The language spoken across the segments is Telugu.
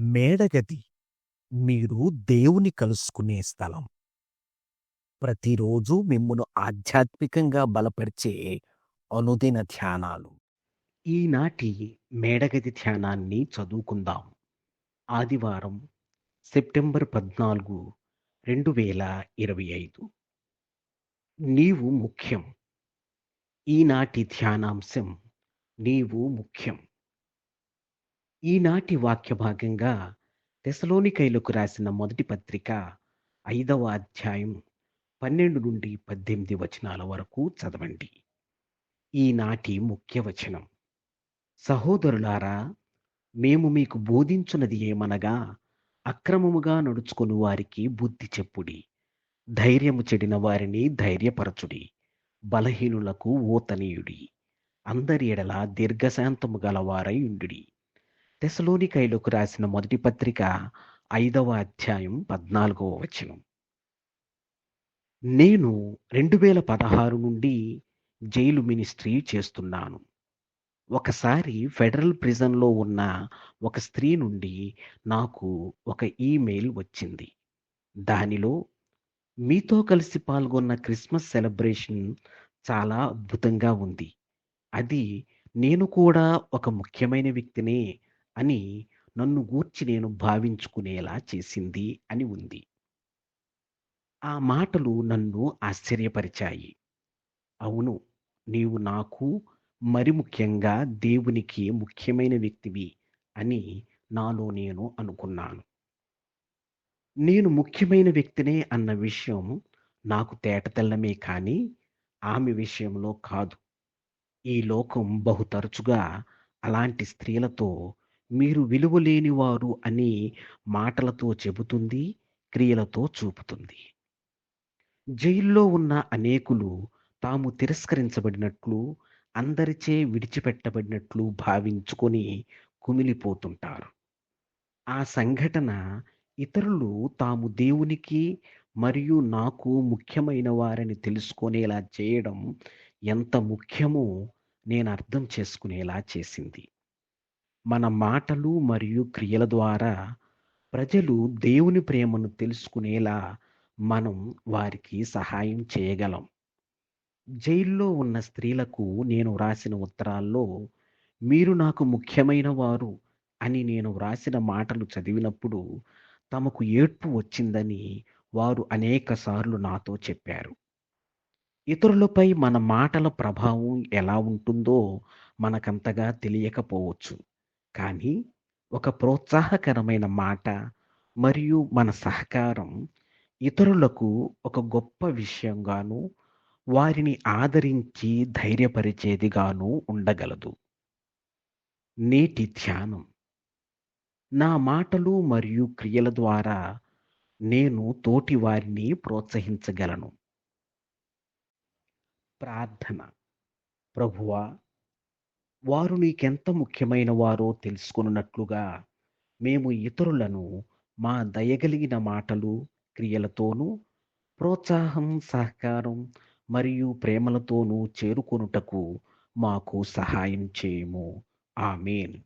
మేడగది మీరు దేవుని కలుసుకునే స్థలం. ప్రతిరోజు మిమ్మును ఆధ్యాత్మికంగా బలపరిచే అనుదిన ధ్యానాలు. ఈనాటి మేడగది ధ్యానాన్ని చదువుకుందాం. ఆదివారం సెప్టెంబర్ పద్నాలుగు రెండు వేల ఇరవై ఐదు నీవు ముఖ్యం ఈనాటి ధ్యానాంశం నీవు ముఖ్యం ఈనాటి వాక్య భాగంగా తెసలోనికైలకు రాసిన మొదటి పత్రిక ఐదవ అధ్యాయం పన్నెండు నుండి పద్దెనిమిది వచనాల వరకు చదవండి. ఈనాటి ముఖ్య వచనం. సహోదరులారా మేము మీకు బోధించున్నది ఏమనగా అక్రమముగా నడుచుకుని వారికి బుద్ధి చెప్పుడి. ధైర్యము చెడిన వారిని ధైర్యపరచుడి. బలహీనులకు ఓతనీయుడి. అందరి ఎడల దీర్ఘశాంతము గలవారై ఉండుడి. తెసలోనికైలకు రాసిన మొదటి పత్రిక ఐదవ అధ్యాయం పద్నాలుగవ వచనం. నేను రెండు వేల పదహారు నుండి జైలు మినిస్ట్రీ చేస్తున్నాను. ఒకసారి ఫెడరల్ ప్రిజన్లో ఉన్న ఒక స్త్రీ నుండి నాకు ఒక ఈమెయిల్ వచ్చింది. దానిలో మీతో కలిసి పాల్గొన్న క్రిస్మస్ సెలబ్రేషన్ చాలా అద్భుతంగా ఉంది. అది నేను కూడా ఒక ముఖ్యమైన వ్యక్తినే అని నన్ను గూర్చి నేను భావించుకునేలా చేసింది అని ఉంది. ఆ మాటలు నన్ను ఆశ్చర్యపరిచాయి. అవును నీవు నాకు మరి ముఖ్యంగా దేవునికి ముఖ్యమైన వ్యక్తివి అని నాలో నేను అనుకున్నాను. నేను ముఖ్యమైన వ్యక్తినే అన్న విషయం నాకు తేటతెల్లమే కానీ ఆమె విషయంలో కాదు. ఈ లోకం బహు తరచుగా అలాంటి స్త్రీలతో మీరు విలువ లేనివారు అని మాటలతో చెబుతుంది క్రియలతో చూపుతుంది. జైల్లో ఉన్న అనేకులు తాము తిరస్కరించబడినట్లు అందరిచే విడిచిపెట్టబడినట్లు భావించుకొని కుమిలిపోతుంటారు. ఆ సంఘటన ఇతరులు తాము దేవునికి మరియు నాకు ముఖ్యమైన వారని తెలుసుకునేలా చేయడం ఎంత ముఖ్యమో నేను అర్థం చేసుకునేలా చేసింది. మన మాటలు మరియు క్రియల ద్వారా ప్రజలు దేవుని ప్రేమను తెలుసుకునేలా మనం వారికి సహాయం చేయగలం. జైల్లో ఉన్న స్త్రీలకు నేను వ్రాసిన ఉత్తరాల్లో మీరు నాకు ముఖ్యమైన వారు అని నేను వ్రాసిన మాటలు చదివినప్పుడు తమకు ఏడ్పు వచ్చిందని వారు అనేకసార్లు నాతో చెప్పారు. ఇతరులపై మన మాటల ప్రభావం ఎలా ఉంటుందో మనకంతగా తెలియకపోవచ్చు. కానీ ఒక ప్రోత్సాహకరమైన మాట మరియు మన సహకారం ఇతరులకు ఒక గొప్ప విషయంగాను వారిని ఆదరించి ధైర్యపరిచేదిగాను ఉండగలదు. నేటి ధ్యానం. నా మాటలు మరియు క్రియల ద్వారా నేను తోటి వారిని ప్రోత్సహించగలను. ప్రార్థన. ప్రభువా వారు నీకెంత ముఖ్యమైన వారో తెలుసుకున్నట్లుగా మేము ఇతరులను మా దయగలిగిన మాటలు క్రియలతోనూ ప్రోత్సాహం సహకారం మరియు ప్రేమలతోనూ చేరుకొనుటకు మాకు సహాయం చేయము. ఆమెన్.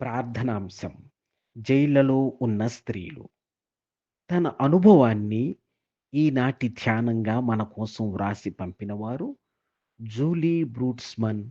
ప్రార్థనాంశం. జైళ్ళలో ఉన్న స్త్రీలు. తన అనుభవాన్ని ఈనాటి ధ్యానంగా మన కోసం వ్రాసి పంపినవారు జూలీ బ్రూట్స్మన్